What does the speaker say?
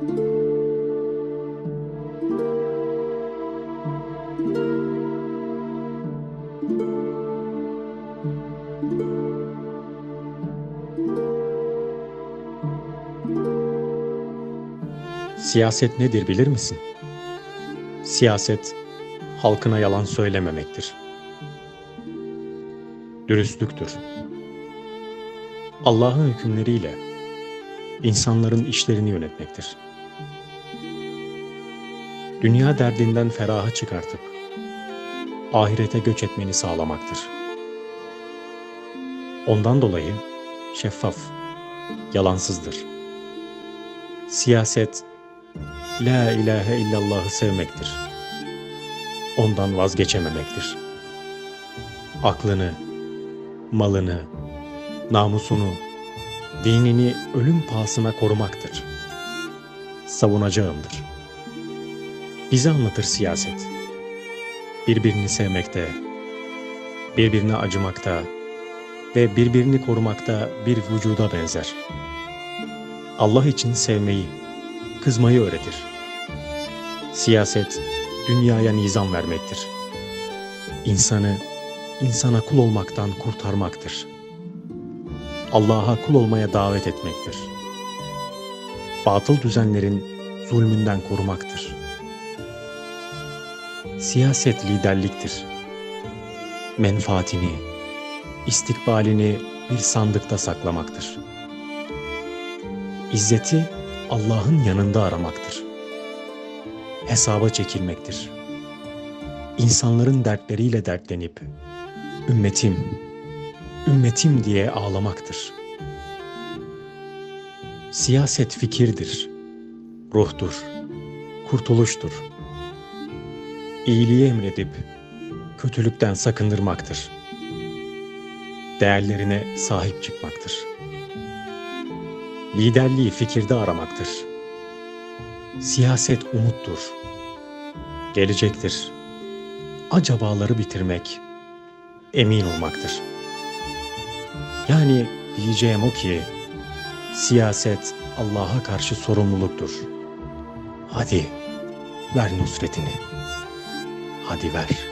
Siyaset nedir bilir misin? Siyaset halkına yalan söylememektir. Dürüstlüktür. Allah'ın hükümleriyle insanların işlerini yönetmektir. Dünya derdinden feraha çıkartıp ahirete göç etmeni sağlamaktır. Ondan dolayı şeffaf, yalansızdır. Siyaset La ilahe illallah'ı sevmektir. Ondan vazgeçememektir. Aklını, malını, namusunu, dinini ölüm pahasına korumaktır. Savunacağımdır. Bize anlatır siyaset. Birbirini sevmekte, birbirine acımakta ve birbirini korumakta bir vücuda benzer. Allah için sevmeyi, kızmayı öğretir. Siyaset, dünyaya nizam vermektir. İnsanı, insana kul olmaktan kurtarmaktır. Allah'a kul olmaya davet etmektir. Batıl düzenlerin zulmünden korumaktır. Siyaset liderliktir. Menfaatini, istikbalini bir sandıkta saklamaktır. İzzeti Allah'ın yanında aramaktır. Hesaba çekilmektir. İnsanların dertleriyle dertlenip ümmetim, ümmetim diye ağlamaktır. Siyaset fikirdir, ruhtur, kurtuluştur. İyiliği emredip kötülükten sakındırmaktır. Değerlerine sahip çıkmaktır. Liderliği fikirde aramaktır. Siyaset umuttur. Gelecektir. Acabaları bitirmek, emin olmaktır. Yani diyeceğim o ki, siyaset Allah'a karşı sorumluluktur. Hadi ver nusretini. Hadi ver.